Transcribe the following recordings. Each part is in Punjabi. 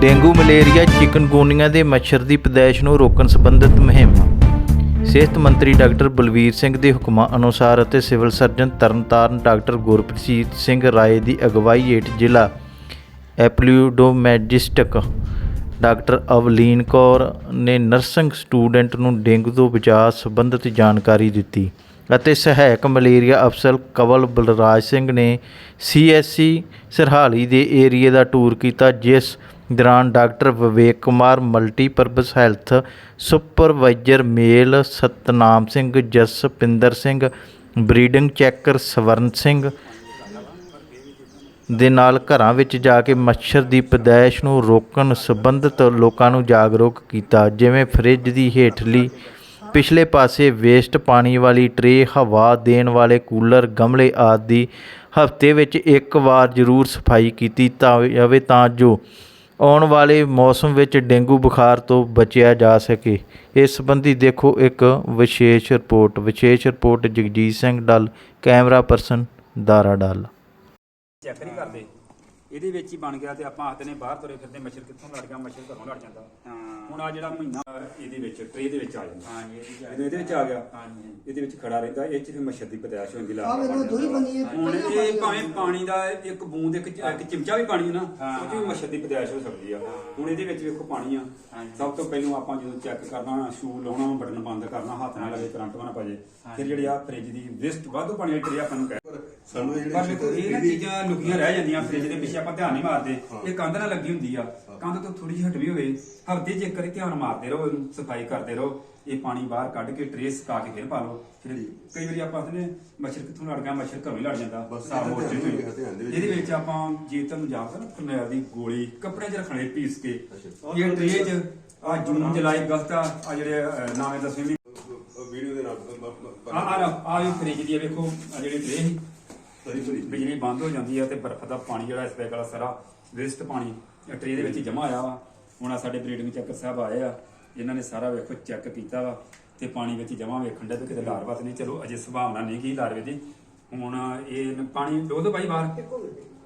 ਡੇਂਗੂ ਮਲੇਰੀਆ, ਚਿਕਨਗੁਨੀਆ ਦੇ ਮੱਛਰ ਦੀ ਪਦੈਸ਼ ਨੂੰ ਰੋਕਣ ਸੰਬੰਧਿਤ ਮੁਹਿੰਮ। ਸਿਹਤ ਮੰਤਰੀ ਡਾਕਟਰ ਬਲਵੀਰ ਸਿੰਘ ਦੇ ਹੁਕਮਾਂ ਅਨੁਸਾਰ ਅਤੇ civil surgeon Tarn Taran doctor Gurpreet Singh Rai ਦੀ ਅਗਵਾਈ ਹੇਠ ਜ਼ਿਲ੍ਹਾ ਐਪਲੀਊਡੋਮੈਜਿਸਟਿਕ ਡਾਕਟਰ ਅਵਲੀਨ ਕੌਰ ਨੇ ਨਰਸਿੰਗ ਸਟੂਡੈਂਟ ਨੂੰ ਡੇਂਗੂ ਤੋਂ ਬਚਾਅ ਸੰਬੰਧਿਤ ਜਾਣਕਾਰੀ ਦਿੱਤੀ ਅਤੇ ਸਹਾਇਕ ਮਲੇਰੀਆ ਅਫਸਰ ਕਵਲ ਬਲਰਾਜ ਸਿੰਘ ਨੇ ਸੀਐਸਸੀ ਸਰਹਾਲੀ ਦੇ ਏਰੀਏ ਦਾ ਟੂਰ ਕੀਤਾ, ਜਿਸ ਦੌਰਾਨ doctor Vivek Kumar, multipurpose health supervisor male Satnam Singh, Jaspinder Singh, breeding checker Swaran Singh ਦੇ ਨਾਲ ਘਰਾਂ ਵਿੱਚ ਜਾ ਕੇ ਮੱਛਰ ਦੀ ਪੈਦਾਇਸ਼ ਨੂੰ ਰੋਕਣ ਸੰਬੰਧਿਤ ਲੋਕਾਂ ਨੂੰ ਜਾਗਰੂਕ ਕੀਤਾ, ਜਿਵੇਂ ਫ੍ਰਿਜ ਦੀ ਹੇਠਲੀ ਪਿਛਲੇ ਪਾਸੇ ਵੇਸਟ ਪਾਣੀ ਵਾਲੀ ਟਰੇ ਹਵਾ ਦੇਣ ਵਾਲੇ ਕੂਲਰ, ਗਮਲੇ ਆਦਿ ਹਫ਼ਤੇ ਵਿੱਚ ਇੱਕ ਵਾਰ ਜ਼ਰੂਰ ਸਫ਼ਾਈ ਕੀਤੀ ਤਾਂ ਜਾਵੇ ਤਾਂ ਜੋ ਆਉਣ ਵਾਲੇ ਮੌਸਮ ਵਿੱਚ ਡੇਂਗੂ ਬੁਖਾਰ ਤੋਂ ਬਚਿਆ ਜਾ ਸਕੇ। ਇਸ ਸੰਬੰਧੀ ਦੇਖੋ ਇੱਕ ਵਿਸ਼ੇਸ਼ ਰਿਪੋਰਟ। ਵਿਸ਼ੇਸ਼ report Jagjit Singh Dall, camera person Dara Dall. Check ਨਹੀਂ ਕਰਦੇ? ਇਹਦੇ ਵਿੱਚ ਹੀ ਬਣ ਗਿਆ ਤੇ ਆਪਾਂ ਆਖਦੇ ਨੇ ਬਾਹਰ ਤੁਰੇ ਫਿਰਦੇ ਮੱਛਰ ਕਿੱਥੋਂ ਲੜ ਗਿਆ ਮੱਛਰ ਘਰੋਂ ਲੜ ਜਾਂਦਾ। ਹੁਣ ਆ ਜਿਹੜਾ ਮਹੀਨਾ ਇਹਦੇ ਵਿੱਚ ਟਰੇ ਦੇ ਵਿੱਚ ਆ ਜਾਂਦਾ। ਹਾਂਜੀ ਇਹਦੇ ਵਿੱਚ ਆ ਗਿਆ ਹਾਂਜੀ। ਇਹਦੇ ਵਿੱਚ ਖੜਾ ਰਹਿੰਦਾ ਇਹ ਚ ਫਿਰ ਮੱਛਰ ਦੀ ਪਦਾਇਸ਼ ਹੁੰਦੀ ਹੈ ਹੁਣ ਇਹ ਭਾਵੇਂ ਪਾਣੀ ਦਾ ਇੱਕ ਬੂੰਦ ਇੱਕ ਚਮਚਾ ਵੀ ਪਾਣੀ ਨਾ ਉਹ ਵੀ ਮੱਛਰ ਦੀ ਪਦਾਇਸ਼ ਹੋ ਸਕਦੀ ਆ। ਹੁਣ ਇਹਦੇ ਵਿੱਚ ਵੇਖੋ ਪਾਣੀ ਆ। ਸਭ ਤੋਂ ਪਹਿਲਾਂ ਆਪਾਂ ਜਦੋਂ ਚੈੱਕ ਕਰਨਾ ਸ਼ੂ ਲਾਉਣਾ ਬਟਨ ਬੰਦ ਕਰਨਾ ਹੱਥ ਨਾਲ ਲੱਗੇ ਕਰੰਟ ਨਾ ਪਾਜੇ ਫਿਰ ਜਿਹੜੀ ਆ ਫ੍ਰਿਜ ਦੀ ਵੇਸਟ ਵਾਧੂ ਪਾਣੀ ਵਾਲੀ ਟਰੇ ਆਪਾਂ ਨੂੰ ਕਹਿ ਸਾਨੂੰ ਇਹ ਪਰ ਵੇਖੋ ਇਹ ਨਾ ਚੀਜ਼ਾਂ ਲੁਕੀਆਂ ਰਹਿ ਜਾਂਦੀਆਂ ਫ੍ਰਿਜ ਦੇ ਪਿੱਛੇ ਆਪਾਂ ਧਿਆਨ ਨਹੀਂ ਮਾਰਦੇ ਇਹ ਕੰਧ ਨਾਲ ਲੱਗੀ ਹੁੰਦੀ ਆ ਕੰਧ ਤੋਂ ਥੋੜੀ ਜਿਹੀ ਹਟਵੀ ਹੋਵੇ ਹਫ਼ਤੇ ਇੱਕ ਵਾਰੀ ਧਿਆਨ ਮਾਰਦੇ ਰਹੋ ਇਹਨੂੰ ਸਫ਼ਾਈ ਕਰਦੇ ਰਹੋ ਇਹ ਪਾਣੀ ਬਾਹਰ ਕੱਢ ਕੇ ਟਰੇ ਸੁਕਾ ਕੇ ਫਿਰ ਪਾ ਲਓ ਫਿਰ ਕਈ ਵਾਰੀ ਆਪਾਂ ਕਹਿੰਦੇ ਨੇ ਮੱਛਰ ਕਿੱਥੋਂ ਲੜ ਗਿਆ ਮੱਛਰ ਘਰੋਂ ਹੀ ਲੜ ਜਾਂਦਾ ਮੋਰਚੇ ਧਿਆਨ ਤੋਂ ਇਹਦੇ ਵਿੱਚ ਆਪਾਂ ਜੇ ਤੁਹਾਨੂੰ ਹੈ ਨਾ ਫਰਨੈਲ ਦੀ ਗੋਲੀ ਕੱਪੜੇ 'ਚ ਰੱਖਣੇ ਪੀਸ ਕੇ। ਇਹ ਟਰੇ 'ਚ ਆ ਜੂਨ ਜੁਲਾਈ ਅਗਸਤ ਆ ਆਹ ਜਿਹੜੇ ਨਵੇਂ ਦਸਵੇਂ ਵੀਡੀਓ ਦੇ ਨਾਲ ਆ ਆ ਆ ਵੀ ਫ੍ਰਿਜ ਦੀ ਆ ਵੇਖੋ ਆ ਜਿਹੜੀ ਟਰੇ ਸੀ ਬਿਜਲੀ ਬੰਦ ਹੋ ਜਾਂਦੀ ਹੈ ਤੇ ਬਰਫ਼ ਦਾ ਪਾਣੀ ਜਿਹੜਾ ਇਸ ਬੈਗ ਵਾਲਾ ਸਾਰਾ ਵੇਸਟ ਪਾਣੀ ਟਰੇ ਦੇ ਵਿੱਚ ਜਮਾ ਹੋਇਆ ਵਾ। ਹੁਣ ਆ ਸਾਡੇ ਬਰੀਡਿੰਗ ਚੈਕਰ ਸਾਹਿਬ ਆਏ ਆ ਇਹਨਾਂ ਨੇ ਸਾਰਾ ਵੇਖੋ ਚੈੱਕ ਕੀਤਾ ਵਾ ਤੇ ਪਾਣੀ ਵਿੱਚ ਜਮਾ ਵੇਖਣ ਦੇ ਤੇ ਕਿਤੇ ਲਾਰਵਤ ਨਹੀਂ। ਚਲੋ ਅਜੇ ਸੰਭਾਵਨਾ ਨਹੀਂ ਕੀ ਲਾਰਵੇ ਦੀ ਹੁਣ ਇਹ ਪਾਣੀ ਡੋਲ ਦੋ ਬਾਈ ਬਾਹਰ।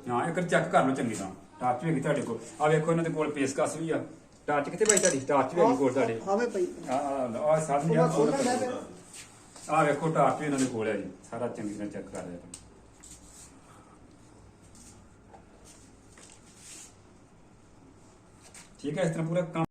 ਹਾਂ ਇੱਕ ਚੈੱਕ ਕਰ ਲਓ ਚੰਗੀ ਤਰ੍ਹਾਂ। ਟਾਰਚ ਵੀ ਤੁਹਾਡੇ ਕੋਲ। ਆ ਵੇਖੋ ਇਹਨਾਂ ਦੇ ਕੋਲ ਪੇਸਕਸ ਵੀ ਆ। ਟਾਰਚ ਕਿੱਥੇ ਬਾਈ ਤੁਹਾਡੀ? ਟਾਰਚ ਵੀ ਕੋਲ ਤੁਹਾਡੇ। ਆਵੇ ਪਈ ਆ ਆ ਸਾਥ ਯਾਰ ਕੋਲ ਆ ਵੇਖੋ ਟਾਰਚ ਵੀ ਇਹਨਾਂ ਦੇ ਕੋਲ ਹੈ ਜੀ। ਸਾਰਾ ਚੰਗੀ ਤਰ੍ਹਾਂ ਚੈੱਕ ਕਰ ਰਿਹਾ ਠੀਕ ਹੈ ਇਸ ਤਰ੍ਹਾਂ ਪੂਰਾ ਕੰਮ